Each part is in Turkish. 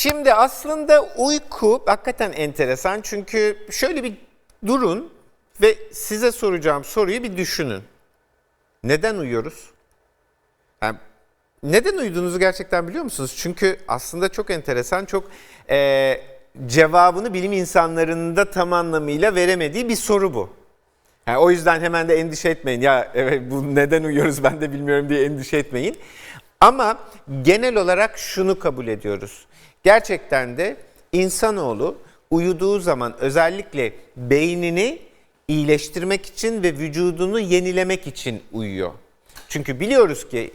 Şimdi aslında uyku hakikaten enteresan çünkü şöyle bir durun ve size soracağım soruyu bir düşünün. Neden uyuyoruz? Yani neden uyuduğunuzu gerçekten biliyor musunuz? Çünkü aslında çok enteresan, çok eee, cevabını bilim insanlarının da tam anlamıyla veremediği bir soru bu. Yani o yüzden hemen de endişe etmeyin. Ya evet bu neden uyuyoruz ben de bilmiyorum diye endişe etmeyin. Ama genel olarak şunu kabul ediyoruz. Gerçekten de insanoğlu uyuduğu zaman özellikle beynini iyileştirmek için ve vücudunu yenilemek için uyuyor. Çünkü biliyoruz ki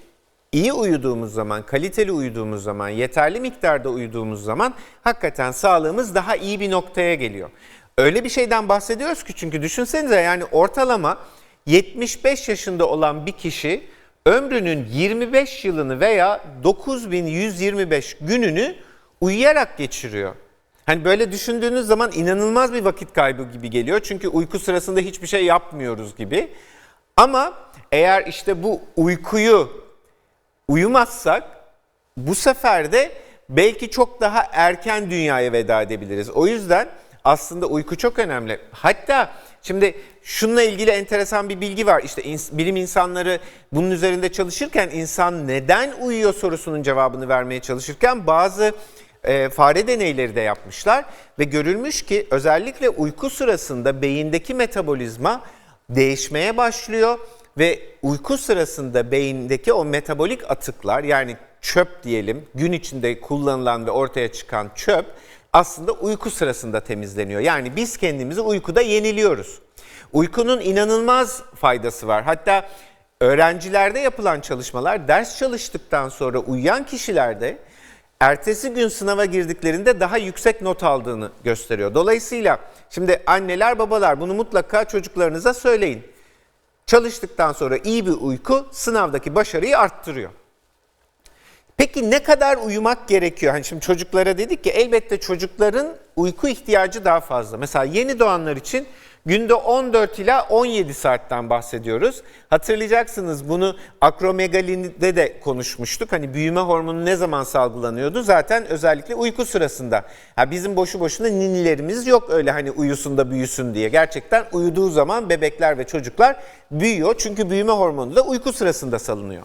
iyi uyuduğumuz zaman, kaliteli uyuduğumuz zaman, yeterli miktarda uyuduğumuz zaman hakikaten sağlığımız daha iyi bir noktaya geliyor. Öyle bir şeyden bahsediyoruz ki çünkü düşünsenize yani ortalama 75 yaşında olan bir kişi ömrünün 25 yılını veya 9125 gününü uyuyarak geçiriyor. Hani böyle düşündüğünüz zaman inanılmaz bir vakit kaybı gibi geliyor. Çünkü uyku sırasında hiçbir şey yapmıyoruz gibi. Ama eğer işte bu uykuyu uyumazsak bu sefer de belki çok daha erken dünyaya veda edebiliriz. O yüzden aslında uyku çok önemli. Hatta şimdi şununla ilgili enteresan bir bilgi var. İşte ins- bilim insanları bunun üzerinde çalışırken insan neden uyuyor sorusunun cevabını vermeye çalışırken bazı e, fare deneyleri de yapmışlar ve görülmüş ki özellikle uyku sırasında beyindeki metabolizma değişmeye başlıyor ve uyku sırasında beyindeki o metabolik atıklar yani çöp diyelim gün içinde kullanılan ve ortaya çıkan çöp aslında uyku sırasında temizleniyor. Yani biz kendimizi uykuda yeniliyoruz. Uykunun inanılmaz faydası var. Hatta öğrencilerde yapılan çalışmalar ders çalıştıktan sonra uyuyan kişilerde ertesi gün sınava girdiklerinde daha yüksek not aldığını gösteriyor. Dolayısıyla şimdi anneler babalar bunu mutlaka çocuklarınıza söyleyin. Çalıştıktan sonra iyi bir uyku sınavdaki başarıyı arttırıyor. Peki ne kadar uyumak gerekiyor? Hani şimdi çocuklara dedik ki elbette çocukların uyku ihtiyacı daha fazla. Mesela yeni doğanlar için günde 14 ila 17 saatten bahsediyoruz. Hatırlayacaksınız bunu akromegalinde de konuşmuştuk. Hani büyüme hormonu ne zaman salgılanıyordu? Zaten özellikle uyku sırasında. Ha bizim boşu boşuna ninilerimiz yok öyle hani uyusun da büyüsün diye. Gerçekten uyuduğu zaman bebekler ve çocuklar büyüyor. Çünkü büyüme hormonu da uyku sırasında salınıyor.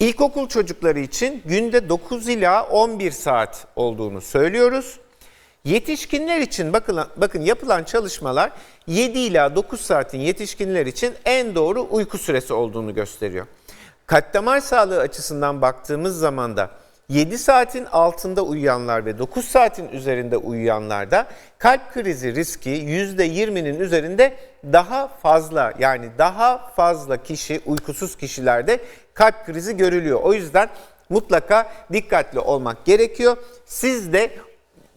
İlkokul çocukları için günde 9 ila 11 saat olduğunu söylüyoruz. Yetişkinler için bakın, bakın yapılan çalışmalar 7 ila 9 saatin yetişkinler için en doğru uyku süresi olduğunu gösteriyor. Kalp damar sağlığı açısından baktığımız zaman da 7 saatin altında uyuyanlar ve 9 saatin üzerinde uyuyanlarda kalp krizi riski %20'nin üzerinde daha fazla yani daha fazla kişi uykusuz kişilerde kalp krizi görülüyor. O yüzden mutlaka dikkatli olmak gerekiyor. Siz de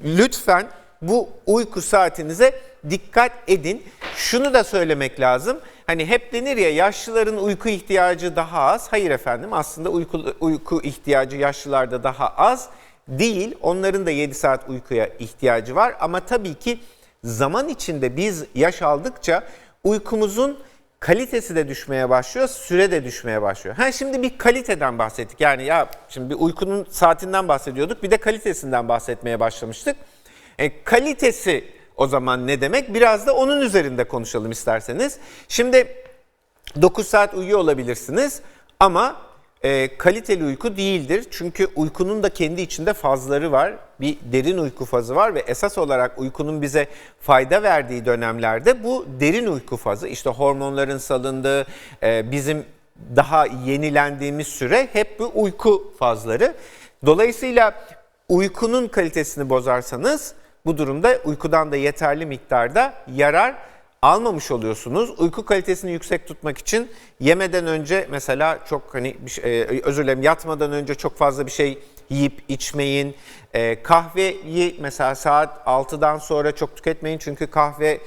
lütfen bu uyku saatinize dikkat edin. Şunu da söylemek lazım. Hani hep denir ya yaşlıların uyku ihtiyacı daha az. Hayır efendim aslında uyku, uyku ihtiyacı yaşlılarda daha az değil. Onların da 7 saat uykuya ihtiyacı var. Ama tabii ki zaman içinde biz yaş aldıkça uykumuzun kalitesi de düşmeye başlıyor, süre de düşmeye başlıyor. Ha şimdi bir kaliteden bahsettik. Yani ya şimdi bir uykunun saatinden bahsediyorduk. Bir de kalitesinden bahsetmeye başlamıştık. E, kalitesi o zaman ne demek? Biraz da onun üzerinde konuşalım isterseniz. Şimdi 9 saat uyuyor olabilirsiniz ama e, kaliteli uyku değildir. Çünkü uykunun da kendi içinde fazları var. Bir derin uyku fazı var ve esas olarak uykunun bize fayda verdiği dönemlerde bu derin uyku fazı işte hormonların salındığı e, bizim daha yenilendiğimiz süre hep bu uyku fazları. Dolayısıyla uykunun kalitesini bozarsanız bu durumda uykudan da yeterli miktarda yarar almamış oluyorsunuz. Uyku kalitesini yüksek tutmak için yemeden önce mesela çok hani şey- e, özür dilerim yatmadan önce çok fazla bir şey yiyip içmeyin. E, kahveyi mesela saat 6'dan sonra çok tüketmeyin çünkü kahve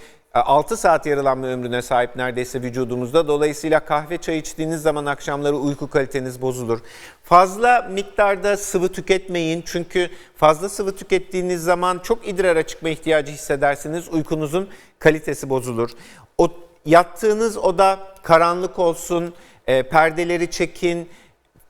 6 saat yarılanma ömrüne sahip neredeyse vücudumuzda. Dolayısıyla kahve çay içtiğiniz zaman akşamları uyku kaliteniz bozulur. Fazla miktarda sıvı tüketmeyin çünkü fazla sıvı tükettiğiniz zaman çok idrara çıkma ihtiyacı hissedersiniz. Uykunuzun kalitesi bozulur. O yattığınız oda karanlık olsun, e, perdeleri çekin,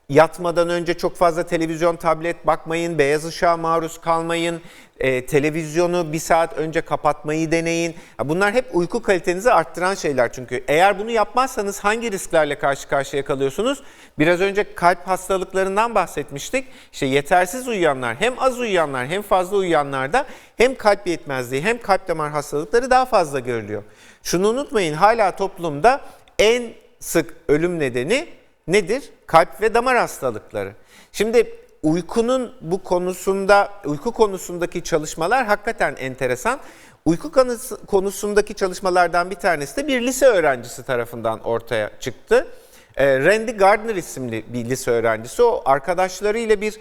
yatmadan önce çok fazla televizyon, tablet bakmayın, beyaz ışığa maruz kalmayın, e, televizyonu bir saat önce kapatmayı deneyin. Bunlar hep uyku kalitenizi arttıran şeyler çünkü. Eğer bunu yapmazsanız hangi risklerle karşı karşıya kalıyorsunuz? Biraz önce kalp hastalıklarından bahsetmiştik. İşte yetersiz uyuyanlar, hem az uyuyanlar hem fazla uyuyanlarda hem kalp yetmezliği hem kalp damar hastalıkları daha fazla görülüyor. Şunu unutmayın hala toplumda en sık ölüm nedeni nedir? Kalp ve damar hastalıkları. Şimdi uykunun bu konusunda, uyku konusundaki çalışmalar hakikaten enteresan. Uyku konusu- konusundaki çalışmalardan bir tanesi de bir lise öğrencisi tarafından ortaya çıktı. Ee, Randy Gardner isimli bir lise öğrencisi. O arkadaşlarıyla bir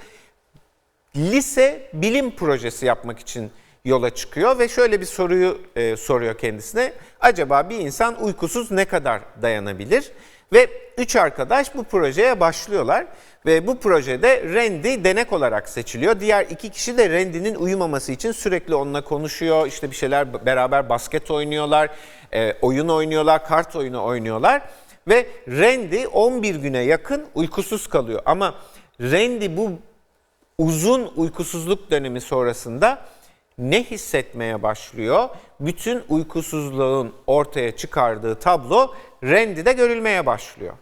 lise bilim projesi yapmak için yola çıkıyor ve şöyle bir soruyu e, soruyor kendisine. Acaba bir insan uykusuz ne kadar dayanabilir? Ve üç arkadaş bu projeye başlıyorlar ve bu projede Randy denek olarak seçiliyor. Diğer iki kişi de Randy'nin uyumaması için sürekli onunla konuşuyor. İşte bir şeyler beraber basket oynuyorlar, e, oyun oynuyorlar, kart oyunu oynuyorlar. Ve Randy 11 güne yakın uykusuz kalıyor. Ama Randy bu uzun uykusuzluk dönemi sonrasında ne hissetmeye başlıyor? Bütün uykusuzluğun ortaya çıkardığı tablo Randy'de görülmeye başlıyor.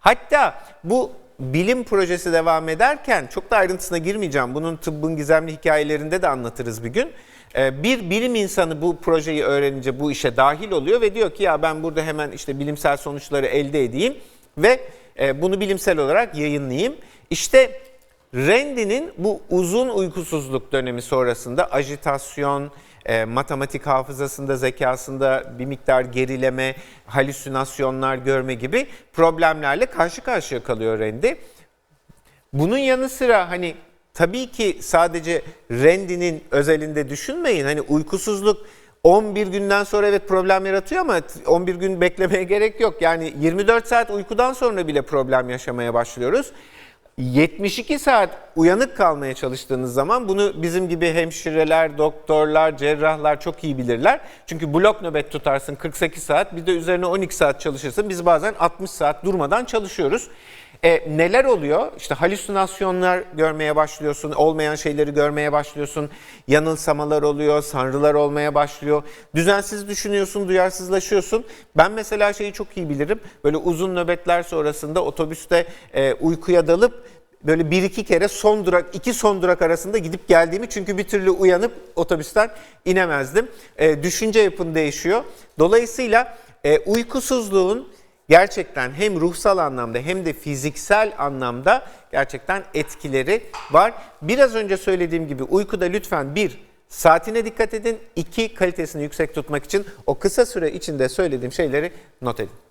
Hatta bu bilim projesi devam ederken çok da ayrıntısına girmeyeceğim. Bunun tıbbın gizemli hikayelerinde de anlatırız bir gün. Ee, Bir bilim insanı bu projeyi öğrenince bu işe dahil oluyor ve diyor ki ya ben burada hemen işte bilimsel sonuçları elde edeyim ve e, bunu bilimsel olarak yayınlayayım. İşte Randy'nin bu uzun uykusuzluk dönemi sonrasında ajitasyon, e, matematik hafızasında, zekasında bir miktar gerileme, halüsinasyonlar görme gibi problemlerle karşı karşıya kalıyor Randy. Bunun yanı sıra hani tabii ki sadece Randy'nin özelinde düşünmeyin. Hani uykusuzluk 11 günden sonra evet problem yaratıyor ama 11 gün beklemeye gerek yok. Yani 24 saat uykudan sonra bile problem yaşamaya başlıyoruz. 72 saat uyanık kalmaya çalıştığınız zaman bunu bizim gibi hemşireler, doktorlar, cerrahlar çok iyi bilirler. Çünkü blok nöbet tutarsın 48 saat bir de üzerine 12 saat çalışırsın. Biz bazen 60 saat durmadan çalışıyoruz. E, neler oluyor? İşte halüsinasyonlar görmeye başlıyorsun, olmayan şeyleri görmeye başlıyorsun, yanılsamalar oluyor, sanrılar olmaya başlıyor. Düzensiz düşünüyorsun, duyarsızlaşıyorsun. Ben mesela şeyi çok iyi bilirim. Böyle uzun nöbetler sonrasında otobüste e, uykuya dalıp böyle bir iki kere son durak, iki son durak arasında gidip geldiğimi çünkü bir türlü uyanıp otobüsten inemezdim. E, düşünce yapın değişiyor. Dolayısıyla e, uykusuzluğun gerçekten hem ruhsal anlamda hem de fiziksel anlamda gerçekten etkileri var. Biraz önce söylediğim gibi uykuda lütfen bir saatine dikkat edin, iki kalitesini yüksek tutmak için o kısa süre içinde söylediğim şeyleri not edin.